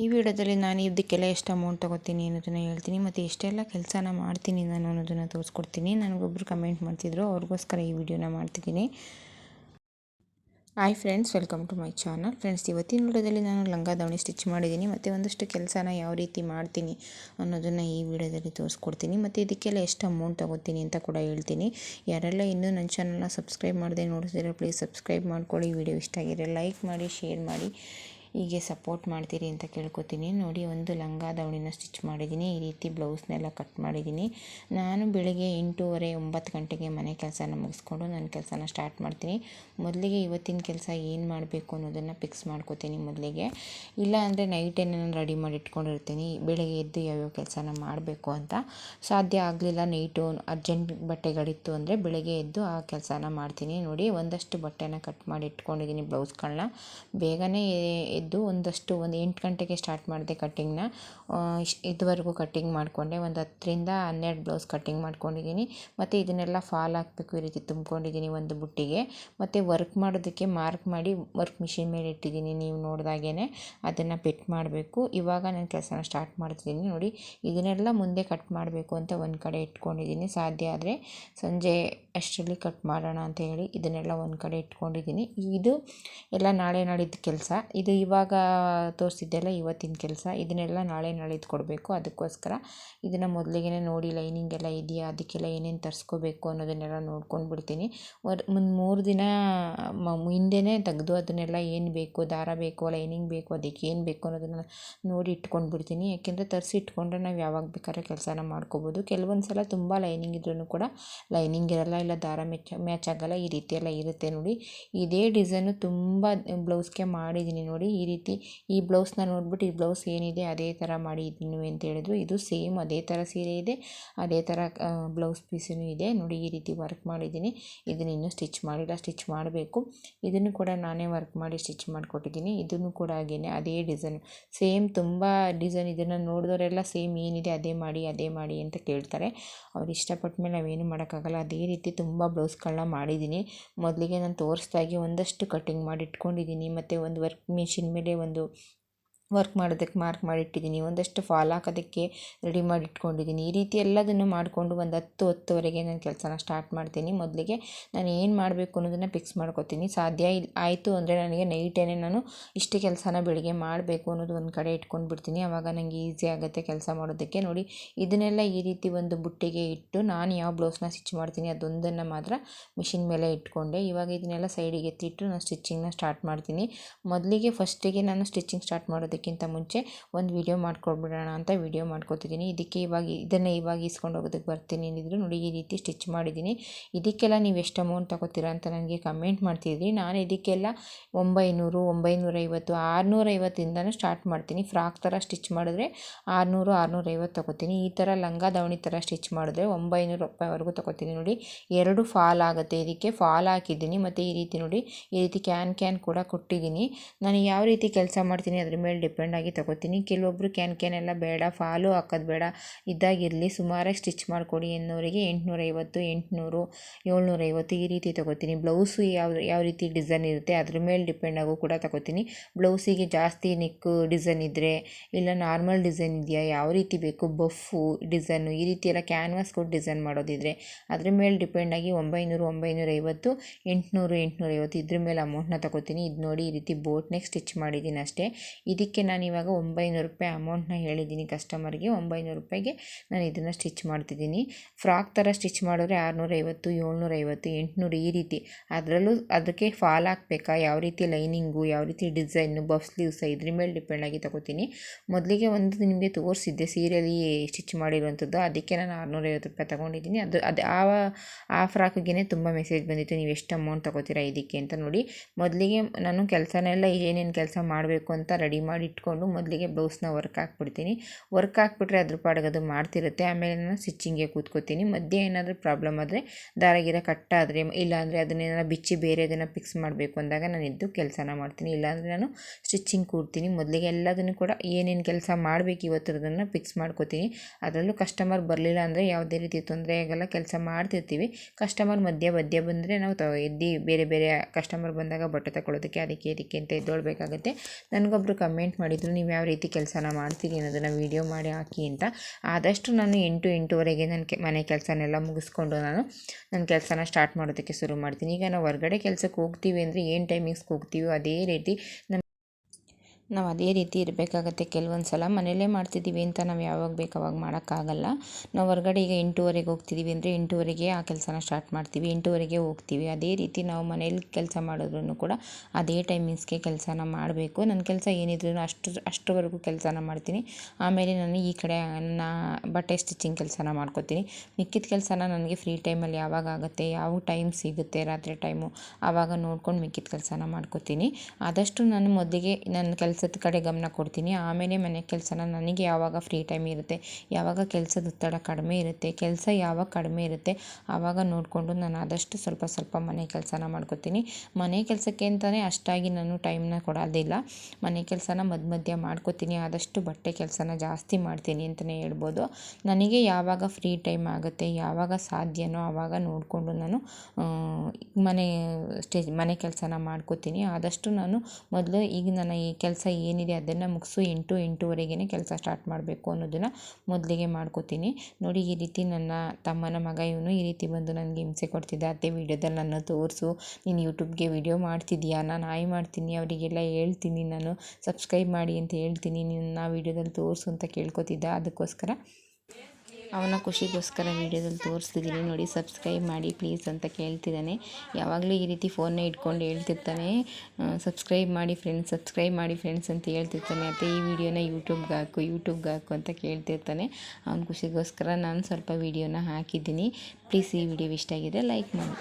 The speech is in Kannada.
ಈ ವಿಡಿಯೋದಲ್ಲಿ ನಾನು ಇದಕ್ಕೆಲ್ಲ ಎಷ್ಟು ಅಮೌಂಟ್ ತೊಗೋತೀನಿ ಅನ್ನೋದನ್ನು ಹೇಳ್ತೀನಿ, ಮತ್ತು ಎಷ್ಟೆಲ್ಲ ಕೆಲಸನ ಮಾಡ್ತೀನಿ ನಾನು ಅನ್ನೋದನ್ನು ತೋರಿಸ್ಕೊಡ್ತೀನಿ. ನನಗೊಬ್ಬರು ಕಮೆಂಟ್ ಮಾಡ್ತಿದ್ರು, ಅವ್ರಿಗೋಸ್ಕರ ಈ ವಿಡಿಯೋನ ಮಾಡ್ತಿದ್ದೀನಿ. Hi friends welcome to my channel friends ಇವತ್ತಿನ ವಿಡಿಯೋದಲ್ಲಿ ನಾನು ಲಂಗ ದಾವಣಿ ಸ್ಟಿಚ್ ಮಾಡಿದ್ದೀನಿ, ಮತ್ತು ಒಂದಷ್ಟು ಕೆಲಸನ ಯಾವ ರೀತಿ ಮಾಡ್ತೀನಿ ಅನ್ನೋದನ್ನು ಈ ವಿಡಿಯೋದಲ್ಲಿ ತೋರಿಸ್ಕೊಡ್ತೀನಿ, ಮತ್ತು ಇದಕ್ಕೆಲ್ಲ ಎಷ್ಟು ಅಮೌಂಟ್ ತೊಗೋತೀನಿ ಅಂತ ಕೂಡ ಹೇಳ್ತೀನಿ. ಯಾರೆಲ್ಲ ಇನ್ನೂ ನನ್ನ ಚಾನಲ್ನ ಸಬ್ಸ್ಕ್ರೈಬ್ ಮಾಡದೆ ನೋಡ್ತಿದ್ರೆ ಪ್ಲೀಸ್ ಸಬ್ಸ್ಕ್ರೈಬ್ ಮಾಡ್ಕೊಳ್ಳಿ. ವಿಡಿಯೋ ಇಷ್ಟ ಆಗಿದೆ ಲೈಕ್ ಮಾಡಿ ಶೇರ್ ಮಾಡಿ. ಹೀಗೆ ಸಪೋರ್ಟ್ ಮಾಡ್ತೀರಿ ಅಂತ ಕೇಳ್ಕೊತೀನಿ. ನೋಡಿ, ಒಂದು ಲಂಗ ದಾವಣಿನ ಸ್ಟಿಚ್ ಮಾಡಿದ್ದೀನಿ. ಈ ರೀತಿ ಬ್ಲೌಸ್ನೆಲ್ಲ ಕಟ್ ಮಾಡಿದ್ದೀನಿ. ನಾನು ಬೆಳಿಗ್ಗೆ ಎಂಟೂವರೆ, ಒಂಬತ್ತು ಗಂಟೆಗೆ ಮನೆ ಕೆಲಸನ ಮುಗಿಸ್ಕೊಂಡು ನನ್ನ ಕೆಲಸನ ಸ್ಟಾರ್ಟ್ ಮಾಡ್ತೀನಿ. ಮೊದಲಿಗೆ ಇವತ್ತಿನ ಕೆಲಸ ಏನು ಮಾಡಬೇಕು ಅನ್ನೋದನ್ನು ಫಿಕ್ಸ್ ಮಾಡ್ಕೋತೀನಿ ಮೊದಲಿಗೆ. ಇಲ್ಲ ಅಂದರೆ ನೈಟ್ ನಾನು ರೆಡಿ ಮಾಡಿ ಇಟ್ಕೊಂಡಿರ್ತೀನಿ. ಬೆಳಗ್ಗೆ ಎದ್ದು ಯಾವ್ಯಾವ ಕೆಲಸನ ಮಾಡಬೇಕು ಅಂತ. ಸಾಧ್ಯ ಆಗಲಿಲ್ಲ ನೈಟು ಅರ್ಜೆಂಟ್ ಬಟ್ಟೆಗಳಿತ್ತು ಅಂದರೆ ಬೆಳಗ್ಗೆ ಎದ್ದು ಆ ಕೆಲಸನ ಮಾಡ್ತೀನಿ. ನೋಡಿ, ಒಂದಷ್ಟು ಬಟ್ಟೆನ ಕಟ್ ಮಾಡಿ ಇಟ್ಕೊಂಡಿದ್ದೀನಿ ಬ್ಲೌಸ್ಗಳನ್ನ ಬೇಗನೆ ಎದ್ದು ಒಂದಷ್ಟು ಒಂದು ಎಂಟು ಗಂಟೆಗೆ ಸ್ಟಾರ್ಟ್ ಮಾಡಿದೆ ಕಟ್ಟಿಂಗ್ನ. ಇದುವರೆಗೂ ಕಟ್ಟಿಂಗ್ ಮಾಡಿಕೊಂಡೆ. ಒಂದು ಹತ್ತರಿಂದ ಹನ್ನೆರಡು ಬ್ಲೌಸ್ ಕಟ್ಟಿಂಗ್ ಮಾಡ್ಕೊಂಡಿದ್ದೀನಿ. ಮತ್ತು ಇದನ್ನೆಲ್ಲ ಫಾಲ್ ಹಾಕಬೇಕು ಈ ರೀತಿ ತುಂಬ್ಕೊಂಡಿದ್ದೀನಿ ಒಂದು ಬುಟ್ಟಿಗೆ. ಮತ್ತು ವರ್ಕ್ ಮಾಡೋದಕ್ಕೆ ಮಾರ್ಕ್ ಮಾಡಿ ವರ್ಕ್ ಮಿಷಿನ್ ಮೇಲೆ ಇಟ್ಟಿದ್ದೀನಿ ನೀವು ನೋಡಿದಾಗೇ ಅದನ್ನು ಪೆಟ್ ಮಾಡಬೇಕು. ಇವಾಗ ನಾನು ಕೆಲಸನ ಸ್ಟಾರ್ಟ್ ಮಾಡ್ತಿದ್ದೀನಿ. ನೋಡಿ, ಇದನ್ನೆಲ್ಲ ಮುಂದೆ ಕಟ್ ಮಾಡಬೇಕು ಅಂತ ಒಂದು ಕಡೆ ಇಟ್ಕೊಂಡಿದ್ದೀನಿ. ಸಾಧ್ಯ ಆದರೆ ಸಂಜೆ ಅಷ್ಟರಲ್ಲಿ ಕಟ್ ಮಾಡೋಣ ಅಂತ ಹೇಳಿ ಇದನ್ನೆಲ್ಲ ಒಂದು ಕಡೆ ಇಟ್ಕೊಂಡಿದ್ದೀನಿ. ಇದು ಎಲ್ಲ ನಾಳೆ ನಾಳಿದ್ದು ಕೆಲಸ. ಇದು ಇವಾಗ ತೋರಿಸಿದ್ದೆಲ್ಲ ಇವತ್ತಿನ ಕೆಲಸ. ಇದನ್ನೆಲ್ಲ ನಾಳೆ ನಾಳಿದ್ದು ಕೊಡಬೇಕು ಅದಕ್ಕೋಸ್ಕರ ಇದನ್ನು ಮೊದಲಿಗೆ ನೋಡಿ, ಲೈನಿಂಗ್ ಎಲ್ಲ ಇದೆಯಾ, ಅದಕ್ಕೆಲ್ಲ ಏನೇನು ತರಿಸ್ಕೋಬೇಕು ಅನ್ನೋದನ್ನೆಲ್ಲ ನೋಡ್ಕೊಂಡು ಬಿಡ್ತೀನಿ. ಒಂದು ಮೂರು ದಿನ ಹಿಂದೆನೇ ತೆಗೆದು ಅದನ್ನೆಲ್ಲ ಏನು ಬೇಕು, ದಾರ ಬೇಕು, ಲೈನಿಂಗ್ ಬೇಕು, ಅದಕ್ಕೆ ಏನು ಬೇಕು ಅನ್ನೋದನ್ನು ನೋಡಿ ಇಟ್ಕೊಂಡು ಬಿಡ್ತೀನಿ. ಯಾಕೆಂದರೆ ತರಿಸಿ ಇಟ್ಕೊಂಡ್ರೆ ನಾವು ಯಾವಾಗ ಬೇಕಾದ್ರೆ ಕೆಲಸನ ಮಾಡ್ಕೋಬೋದು. ಕೆಲವೊಂದು ಸಲ ತುಂಬ ಲೈನಿಂಗ್ ಇದ್ರೂ ಕೂಡ ಲೈನಿಂಗ್ ಇರಲ್ಲ, ಇಲ್ಲ ದಾರ ಮ್ಯಾಚ್ ಮ್ಯಾಚ್ ಆಗೋಲ್ಲ, ಈ ರೀತಿ ಎಲ್ಲ ಇರುತ್ತೆ ನೋಡಿ. ಇದೇ ಡಿಸೈನು ತುಂಬ ಬ್ಲೌಸ್ಗೆ ಮಾಡಿದ್ದೀನಿ ನೋಡಿ. ಈ ರೀತಿ ಈ ಬ್ಲೌಸ್ನ ನೋಡ್ಬಿಟ್ಟು ಈ ಬ್ಲೌಸ್ ಏನಿದೆ ಅದೇ ಥರ ಮಾಡಿದ್ದೀನಿ ಅಂತ ಹೇಳಿದ್ರು. ಇದು ಸೇಮ್ ಅದೇ ಥರ ಸೀರೆ ಇದೆ, ಅದೇ ಥರ ಬ್ಲೌಸ್ ಪೀಸೂ ಇದೆ. ನೋಡಿ ಈ ರೀತಿ ವರ್ಕ್ ಮಾಡಿದ್ದೀನಿ. ಇದನ್ನು ಇನ್ನೂ ಸ್ಟಿಚ್ ಮಾಡಿಲ್ಲ. ಸ್ಟಿಚ್ ಮಾಡಬೇಕು. ಇದನ್ನು ಕೂಡ ನಾನೇ ವರ್ಕ್ ಮಾಡಿ ಸ್ಟಿಚ್ ಮಾಡಿಕೊಟ್ಟಿದ್ದೀನಿ. ಇದನ್ನು ಕೂಡ ಹಾಗೇನೆ ಅದೇ ಡಿಸೈನ್ ಸೇಮ್ ತುಂಬ ಡಿಸೈನ್ ಇದನ್ನು ನೋಡಿದವರೆಲ್ಲ ಸೇಮ್ ಏನಿದೆ, ಅದೇ ಮಾಡಿ ಅದೇ ಮಾಡಿ ಅಂತ ಕೇಳ್ತಾರೆ. ಅವ್ರು ಇಷ್ಟಪಟ್ಟ ಮೇಲೆ ನಾವೇನು ಮಾಡೋಕ್ಕಾಗಲ್ಲ. ಅದೇ ರೀತಿ ತುಂಬ ಬ್ಲೌಸ್ಗಳನ್ನ ಮಾಡಿದ್ದೀನಿ. ಮೊದಲಿಗೆ ನಾನು ತೋರಿಸ್ದಾಗೆ ಒಂದಷ್ಟು ಕಟ್ಟಿಂಗ್ ಮಾಡಿ ಇಟ್ಕೊಂಡಿದ್ದೀನಿ ಮತ್ತು ಒಂದು ವರ್ಕ್ ಮಿಷಿನ್ ಮೇಲೆ ಒಂದು ವರ್ಕ್ ಮಾಡೋದಕ್ಕೆ ಮಾರ್ಕ್ ಮಾಡಿಟ್ಟಿದ್ದೀನಿ. ಒಂದಷ್ಟು ಫಾಲ್ ಹಾಕೋದಕ್ಕೆ ರೆಡಿ ಮಾಡಿ ಇಟ್ಕೊಂಡಿದ್ದೀನಿ ಈ ರೀತಿ ಎಲ್ಲದನ್ನು ಮಾಡಿಕೊಂಡು ಒಂದು ಹತ್ತು, ಹತ್ತುವರೆಗೆ ನಾನು ಕೆಲಸನ ಸ್ಟಾರ್ಟ್ ಮಾಡ್ತೀನಿ. ಮೊದಲಿಗೆ ನಾನು ಏನು ಮಾಡಬೇಕು ಅನ್ನೋದನ್ನು ಫಿಕ್ಸ್ ಮಾಡ್ಕೊತೀನಿ. ಸಾಧ್ಯ ಇಲ್ಲ ಆಯಿತು ಅಂದರೆ ನನಗೆ ನೈಟೇ ನಾನು ಇಷ್ಟು ಕೆಲಸನ ಬೆಳಿಗ್ಗೆ ಮಾಡಬೇಕು ಅನ್ನೋದು ಒಂದು ಕಡೆ ಇಟ್ಕೊಂಡು ಬಿಡ್ತೀನಿ. ಆವಾಗ ನನಗೆ ಈಸಿ ಆಗುತ್ತೆ ಕೆಲಸ ಮಾಡೋದಕ್ಕೆ. ನೋಡಿ, ಇದನ್ನೆಲ್ಲ ಈ ರೀತಿ ಒಂದು ಬುಟ್ಟಿಗೆ ಇಟ್ಟು ನಾನು ಯಾವ ಬ್ಲೌಸ್ನ ಸ್ಟಿಚ್ ಮಾಡ್ತೀನಿ ಅದೊಂದನ್ನು ಮಾತ್ರ ಮಿಷಿನ್ ಮೇಲೆ ಇಟ್ಕೊಂಡೆ. ಇವಾಗ ಇದನ್ನೆಲ್ಲ ಸೈಡಿಗೆ ಎತ್ತಿಟ್ಟು ನಾನು ಸ್ಟಿಚಿಂಗ್ನ ಸ್ಟಾರ್ಟ್ ಮಾಡ್ತೀನಿ. ಮೊದಲಿಗೆ ಫಸ್ಟಿಗೆ ನಾನು ಸ್ಟಿಚಿಂಗ್ ಸ್ಟಾರ್ಟ್ ಮಾಡೋದಕ್ಕೆ ಮಾಡೋದಕ್ಕಿಂತ ಮುಂಚೆ ಒಂದು ವೀಡಿಯೋ ಮಾಡ್ಕೊಡ್ಬಿಡೋಣ ಅಂತ ವೀಡಿಯೋ ಮಾಡ್ಕೊತಿದ್ದೀನಿ. ಇದಕ್ಕೆ ಇವಾಗ ಇದನ್ನು ಇವಾಗ ಇಸ್ಕೊಂಡು ಹೋಗೋದಕ್ಕೆ ಬರ್ತೀನಿ ಅಂದಿದ್ರು. ನೋಡಿ, ಈ ರೀತಿ ಸ್ಟಿಚ್ ಮಾಡಿದ್ದೀನಿ. ಇದಕ್ಕೆಲ್ಲ ನೀವು ಎಷ್ಟು ಅಮೌಂಟ್ ತಗೋತೀರಾ ಅಂತ ನನಗೆ ಕಮೆಂಟ್ ಮಾಡ್ತಿದ್ರಿ. ನಾನು ಇದಕ್ಕೆಲ್ಲ ಒಂಬೈನೂರು, ಒಂಬೈನೂರೈವತ್ತು, ಆರುನೂರೈವತ್ತಿಂದನೂ ಸ್ಟಾರ್ಟ್ ಮಾಡ್ತೀನಿ. ಫ್ರಾಕ್ ಥರ ಸ್ಟಿಚ್ ಮಾಡಿದ್ರೆ ಆರುನೂರು, ಆರುನೂರೈವತ್ತು ತಗೋತೀನಿ. ಈ ಥರ ಲಂಗ ದಾವಣಿ ಥರ ಸ್ಟಿಚ್ ಮಾಡಿದ್ರೆ ಒಂಬೈನೂರು ರೂಪಾಯಿವರೆಗೂ ತಗೋತೀನಿ. ನೋಡಿ, ಎರಡು ಫಾಲ್ ಆಗುತ್ತೆ. ಇದಕ್ಕೆ ಫಾಲ್ ಹಾಕಿದ್ದೀನಿ. ಮತ್ತು ಈ ರೀತಿ ನೋಡಿ, ಈ ರೀತಿ ಕ್ಯಾನ್ ಕ್ಯಾನ್ ಕೂಡ ಕೊಟ್ಟಿದ್ದೀನಿ. ನಾನು ಯಾವ ರೀತಿ ಕೆಲಸ ಮಾಡ್ತೀನಿ ಅದ್ರ ಮೇಲೆ ಡಿಪೆಂಡಾಗಿ ತಗೋತೀನಿ. ಕೆಲವೊಬ್ಬರು ಕ್ಯಾನ್ ಕ್ಯಾನ್ ಎಲ್ಲ ಬೇಡ, ಫಾಲು ಹಾಕೋದು ಬೇಡ. ಇದ್ದಾಗಿರಲಿ, ಸುಮಾರಾಗಿ ಸ್ಟಿಚ್ ಮಾಡಿಕೊಡಿ. ಎನ್ನುವರಿಗೆ ಎಂಟುನೂರೈವತ್ತು, ಎಂಟುನೂರು, ಏಳ್ನೂರೈವತ್ತು ಈ ರೀತಿ ತಗೋತೀನಿ. ಬ್ಲೌಸು ಯಾವ ಯಾವ ರೀತಿ ಡಿಸೈನ್ ಇರುತ್ತೆ ಅದ್ರ ಮೇಲೆ ಡಿಪೆಂಡ್ ಆಗೋ ಕೂಡ ತಗೋತೀನಿ. ಬ್ಲೌಸಿಗೆ ಜಾಸ್ತಿ ನಿಕ್ಕು ಡಿಸೈನ್ ಇದ್ದರೆ ಇಲ್ಲ ನಾರ್ಮಲ್ ಡಿಸೈನ್ ಇದೆಯಾ, ಯಾವ ರೀತಿ ಬೇಕು, ಬಫು, ಡಿಸೈನು, ಈ ರೀತಿ ಎಲ್ಲ ಕ್ಯಾನ್ವಾಸ್ ಕೊಟ್ಟು ಡಿಸೈನ್ ಮಾಡೋದಿದ್ರೆ ಅದ್ರ ಮೇಲೆ ಡಿಪೆಂಡಾಗಿ ಒಂಬೈನೂರು, ಒಂಬೈನೂರೈವತ್ತು, ಎಂಟುನೂರು, ಎಂಟುನೂರೈವತ್ತು ಇದ್ರ ಮೇಲೆ ಅಮೌಂಟ್ನ ತಗೋತೀನಿ. ಇದು ನೋಡಿ ಈ ರೀತಿ ಬೋಟ್ನೆಗೆ ಸ್ಟಿಚ್ ಮಾಡಿದ್ದೀನಿ ಅಷ್ಟೇ ಇದಕ್ಕೆ ನಾನು ಇವಾಗ ಒಂಬೈನೂರು ರೂಪಾಯಿ ಅಮೌಂಟ್ನ ಹೇಳಿದ್ದೀನಿ ಕಸ್ಟಮರ್ಗೆ. ಒಂಬೈನೂರು ರೂಪಾಯಿಗೆ ನಾನು ಇದನ್ನು ಸ್ಟಿಚ್ ಮಾಡ್ತಿದ್ದೀನಿ. ಫ್ರಾಕ್ ಥರ ಸ್ಟಿಚ್ ಮಾಡಿದ್ರೆ ಆರುನೂರೈವತ್ತು, ಏಳ್ನೂರೈವತ್ತು, ಎಂಟುನೂರು ಈ ರೀತಿ. ಅದರಲ್ಲೂ ಅದಕ್ಕೆ ಫಾಲ್ ಹಾಕ್ಬೇಕಾ? ಯಾವ ರೀತಿ ಲೈನಿಂಗು, ಯಾವ ರೀತಿ ಡಿಸೈನು, ಬಫ್ ಸ್ಲೀವ್ಸ್ ಇದ್ರ ಮೇಲೆ ಡಿಪೆಂಡ್ ಆಗಿ ತಗೋತೀನಿ. ಮೊದಲಿಗೆ ಒಂದು ನಿಮಗೆ ತೋರಿಸಿದ್ದೆ ಸೀರೆಯಲ್ಲಿ ಸ್ಟಿಚ್ ಮಾಡಿರುವಂಥದ್ದು. ಅದಕ್ಕೆ ನಾನು ಆರುನೂರೈವತ್ತು ರೂಪಾಯಿ ತೊಗೊಂಡಿದ್ದೀನಿ. ಅದು ಅದು ಆ ಆ ಫ್ರಾಕ್ಗೆ ತುಂಬ ಮೆಸೇಜ್ ಬಂದಿತ್ತು. ನೀವು ಎಷ್ಟು ಅಮೌಂಟ್ ತೊಗೋತೀರಾ ಇದಕ್ಕೆ ಅಂತ ನೋಡಿ. ಮೊದಲಿಗೆ ನಾನು ಕೆಲಸನೆಲ್ಲ ಏನೇನು ಕೆಲಸ ಮಾಡಬೇಕು ಅಂತ ರೆಡಿ ಮಾಡಿ ಇಟ್ಕೊಂಡು ಮೊದಲಿಗೆ ಬ್ಲೌಸ್ನ ವರ್ಕ್ ಹಾಕ್ಬಿಡ್ತೀನಿ. ವರ್ಕ್ ಹಾಕ್ಬಿಟ್ರೆ ಅದ್ರ ಪಾಡಿಗೆ ಅದು ಮಾಡ್ತಿರುತ್ತೆ. ಆಮೇಲೆ ನಾನು ಸ್ಟಿಚ್ಚಿಂಗೆ ಕೂತ್ಕೋತೀನಿ. ಮಧ್ಯೆ ಏನಾದರೂ ಪ್ರಾಬ್ಲಮ್ ಆದರೆ ದಾರ ಗಿರ ಕಟ್ಟಾದರೆ, ಇಲ್ಲಾಂದರೆ ಅದನ್ನೇನಾದ್ರು ಬಿಚ್ಚಿ ಬೇರೆ ಅದನ್ನು ಫಿಕ್ಸ್ ಮಾಡಬೇಕು ಅಂದಾಗ ನಾನು ಎದ್ದು ಕೆಲಸನ ಮಾಡ್ತೀನಿ. ಇಲ್ಲಾಂದರೆ ನಾನು ಸ್ಟಿಚ್ಚಿಂಗ್ ಕೂಡ್ತೀನಿ. ಮೊದಲಿಗೆ ಎಲ್ಲದನ್ನು ಕೂಡ ಏನೇನು ಕೆಲಸ ಮಾಡಬೇಕು ಇವತ್ತರದನ್ನು ಫಿಕ್ಸ್ ಮಾಡ್ಕೋತೀನಿ. ಅದರಲ್ಲೂ ಕಸ್ಟಮರ್ ಬರಲಿಲ್ಲ ಅಂದರೆ ಯಾವುದೇ ರೀತಿ ತೊಂದರೆ ಆಗಲ್ಲ. ಕೆಲಸ ಮಾಡ್ತಿರ್ತೀವಿ. ಕಸ್ಟಮರ್ ಮಧ್ಯ ಮಧ್ಯ ಬಂದರೆ ನಾವು ತ, ಎದ್ದು ಬೇರೆ ಬೇರೆ ಕಸ್ಟಮರ್ ಬಂದಾಗ ಬಟ್ಟೆ ತಗೊಳ್ಳೋದಕ್ಕೆ ಅದಕ್ಕೆ ಇದಕ್ಕೆ ಅಂತ ಎದ್ದೊಳ್ಬೇಕಾಗುತ್ತೆ. ನನಗೊಬ್ಬರು ಕಮೆಂಟ್ ಕಮೆಂಟ್ ಮಾಡಿದ್ರು, ನೀವು ಯಾವ ರೀತಿ ಕೆಲಸನ ಮಾಡ್ತೀರಿ ಅನ್ನೋದನ್ನು ವೀಡಿಯೋ ಮಾಡಿ ಹಾಕಿ ಅಂತ. ಆದಷ್ಟು ನಾನು ಎಂಟು, ಎಂಟುವರೆಗೆ ನನ್ನ ಕೆ, ಮನೆ ಕೆಲಸನೆಲ್ಲ ಮುಗಿಸ್ಕೊಂಡು ನಾನು ನನ್ನ ಕೆಲಸನ ಸ್ಟಾರ್ಟ್ ಮಾಡೋದಕ್ಕೆ ಶುರು ಮಾಡ್ತೀನಿ. ಈಗ ನಾವು ಹೊರಗಡೆ ಕೆಲಸಕ್ಕೆ ಹೋಗ್ತೀವಿ ಅಂದರೆ ಏನು ಟೈಮಿಂಗ್ಸ್ಗೆ ಹೋಗ್ತೀವೋ ಅದೇ ರೀತಿ ನಮ್ಮ ನಾವು ಅದೇ ರೀತಿ ಇರಬೇಕಾಗತ್ತೆ. ಕೆಲವೊಂದು ಸಲ ಮನೆಯಲ್ಲೇ ಮಾಡ್ತಿದ್ದೀವಿ ಅಂತ ನಾವು ಯಾವಾಗ ಬೇಕು ಅವಾಗ ಮಾಡೋಕ್ಕಾಗಲ್ಲ. ನಾವು ಹೊರಗಡೆ ಈಗ ಎಂಟೂವರೆಗೆ ಹೋಗ್ತಿದ್ದೀವಿ ಅಂದರೆ ಎಂಟೂವರೆಗೆ ಆ ಕೆಲಸನ ಸ್ಟಾರ್ಟ್ ಮಾಡ್ತೀವಿ. ಎಂಟೂವರೆಗೆ ಹೋಗ್ತೀವಿ. ಅದೇ ರೀತಿ ನಾವು ಮನೇಲಿ ಕೆಲಸ ಮಾಡಿದ್ರೂ ಕೂಡ ಅದೇ ಟೈಮಿಂಗ್ಸ್ಗೆ ಕೆಲಸನ ಮಾಡಬೇಕು. ನನ್ನ ಕೆಲಸ ಏನಿದ್ರು ಅಷ್ಟು ಅಷ್ಟರವರೆಗೂ ಕೆಲಸನ ಮಾಡ್ತೀನಿ. ಆಮೇಲೆ ನಾನು ಈ ಕಡೆ ನನ್ನ ಬಟ್ಟೆ ಸ್ಟಿಚಿಂಗ್ ಕೆಲಸನ ಮಾಡ್ಕೋತೀನಿ. ಮಿಕ್ಕಿದ ಕೆಲಸನ ನನಗೆ ಫ್ರೀ ಟೈಮಲ್ಲಿ ಯಾವಾಗ ಆಗುತ್ತೆ, ಯಾವ ಟೈಮ್ ಸಿಗುತ್ತೆ, ರಾತ್ರಿ ಟೈಮು ಆವಾಗ ನೋಡ್ಕೊಂಡು ಮಿಕ್ಕಿದ ಕೆಲಸನ ಮಾಡ್ಕೋತೀನಿ. ಆದಷ್ಟು ನಾನು ಮೊದಲಿಗೆ ನನ್ನ ಕೆಲಸದ ಕಡೆ ಗಮನ ಕೊಡ್ತೀನಿ. ಆಮೇಲೆ ಮನೆ ಕೆಲಸನ ನನಗೆ ಯಾವಾಗ ಫ್ರೀ ಟೈಮ್ ಇರುತ್ತೆ, ಯಾವಾಗ ಕೆಲಸದ ಒತ್ತಡ ಕಡಿಮೆ ಇರುತ್ತೆ, ಕೆಲಸ ಯಾವಾಗ ಕಡಿಮೆ ಇರುತ್ತೆ, ಆವಾಗ ನೋಡಿಕೊಂಡು ನಾನು ಆದಷ್ಟು ಸ್ವಲ್ಪ ಸ್ವಲ್ಪ ಮನೆ ಕೆಲಸನ ಮಾಡ್ಕೋತೀನಿ. ಮನೆ ಕೆಲಸಕ್ಕೆ ಅಂತಲೇ ಅಷ್ಟಾಗಿ ನಾನು ಟೈಮ್ನ ಕೊಡೋದಿಲ್ಲ. ಮನೆ ಕೆಲಸನ ಮಧ್ಯ ಮಧ್ಯ ಮಾಡ್ಕೋತೀನಿ. ಆದಷ್ಟು ಬಟ್ಟೆ ಕೆಲಸನ ಜಾಸ್ತಿ ಮಾಡ್ತೀನಿ ಅಂತಲೇ ಹೇಳ್ಬೋದು. ನನಗೆ ಯಾವಾಗ ಫ್ರೀ ಟೈಮ್ ಆಗುತ್ತೆ, ಯಾವಾಗ ಸಾಧ್ಯನೋ ಆವಾಗ ನೋಡಿಕೊಂಡು ನಾನು ಮನೆ, ಸ್ಟೇಜ್ ಮನೆ ಕೆಲಸನ ಮಾಡ್ಕೋತೀನಿ. ಆದಷ್ಟು ನಾನು ಮೊದಲು ಈಗ ನನ್ನ ಈ ಕೆಲಸ ಏನಿದೆ ಅದನ್ನು ಮುಗಿಸು ಎಂಟು ಎಂಟೂವರೆಗೇ ಕೆಲಸ ಸ್ಟಾರ್ಟ್ ಮಾಡಬೇಕು ಅನ್ನೋದನ್ನು ಮೊದಲಿಗೆ ಮಾಡ್ಕೋತೀನಿ. ನೋಡಿ ಈ ರೀತಿ ನನ್ನ ತಮ್ಮನ ಮಗ ಇವನು ಈ ರೀತಿ ಬಂದು ನನಗೆ ಹಿಂಸೆ ಕೊಡ್ತಿದ್ದ. ಅತ್ತೆ ವೀಡಿಯೋದಲ್ಲಿ ನನ್ನ ತೋರಿಸು, ನೀನು ಯೂಟ್ಯೂಬ್ಗೆ ವೀಡಿಯೋ ಮಾಡ್ತಿದ್ದೀಯಾ ನಾನು ಆಯ್ ಮಾಡ್ತೀನಿ, ಅವರಿಗೆಲ್ಲ ಹೇಳ್ತೀನಿ ನಾನು. ಸಬ್ಸ್ಕ್ರೈಬ್ ಮಾಡಿ ಅಂತ ಹೇಳ್ತೀನಿ. ನಿನ್ನ ವೀಡಿಯೋದಲ್ಲಿ ತೋರಿಸು ಅಂತ ಕೇಳ್ಕೊತಿದ್ದ. ಅದಕ್ಕೋಸ್ಕರ ಅವನ ಖುಷಿಗೋಸ್ಕರ ವೀಡಿಯೋದಲ್ಲಿ ತೋರಿಸ್ತಿದ್ದೀನಿ. ನೋಡಿ ಸಬ್ಸ್ಕ್ರೈಬ್ ಮಾಡಿ ಪ್ಲೀಸ್ ಅಂತ ಕೇಳ್ತಿದ್ದಾನೆ. ಯಾವಾಗಲೂ ಈ ರೀತಿ ಫೋನ್ನ ಇಟ್ಕೊಂಡು ಹೇಳ್ತಿರ್ತಾನೆ. ಸಬ್ಸ್ಕ್ರೈಬ್ ಮಾಡಿ ಫ್ರೆಂಡ್ಸ್ ಸಬ್ಸ್ಕ್ರೈಬ್ ಮಾಡಿ ಫ್ರೆಂಡ್ಸ್ ಅಂತ ಹೇಳ್ತಿರ್ತಾನೆ. ಮತ್ತು ಈ ವಿಡಿಯೋನ ಯೂಟ್ಯೂಬ್ಗೆ ಹಾಕು ಯೂಟ್ಯೂಬ್ಗೆ ಹಾಕು ಅಂತ ಕೇಳ್ತಿರ್ತಾನೆ. ಅವನ ಖುಷಿಗೋಸ್ಕರ ನಾನು ಸ್ವಲ್ಪ ವೀಡಿಯೋನ ಹಾಕಿದ್ದೀನಿ. ಪ್ಲೀಸ್ ಈ ವಿಡಿಯೋ ಇಷ್ಟ ಆಗಿದೆ ಲೈಕ್ ಮಾಡಿ.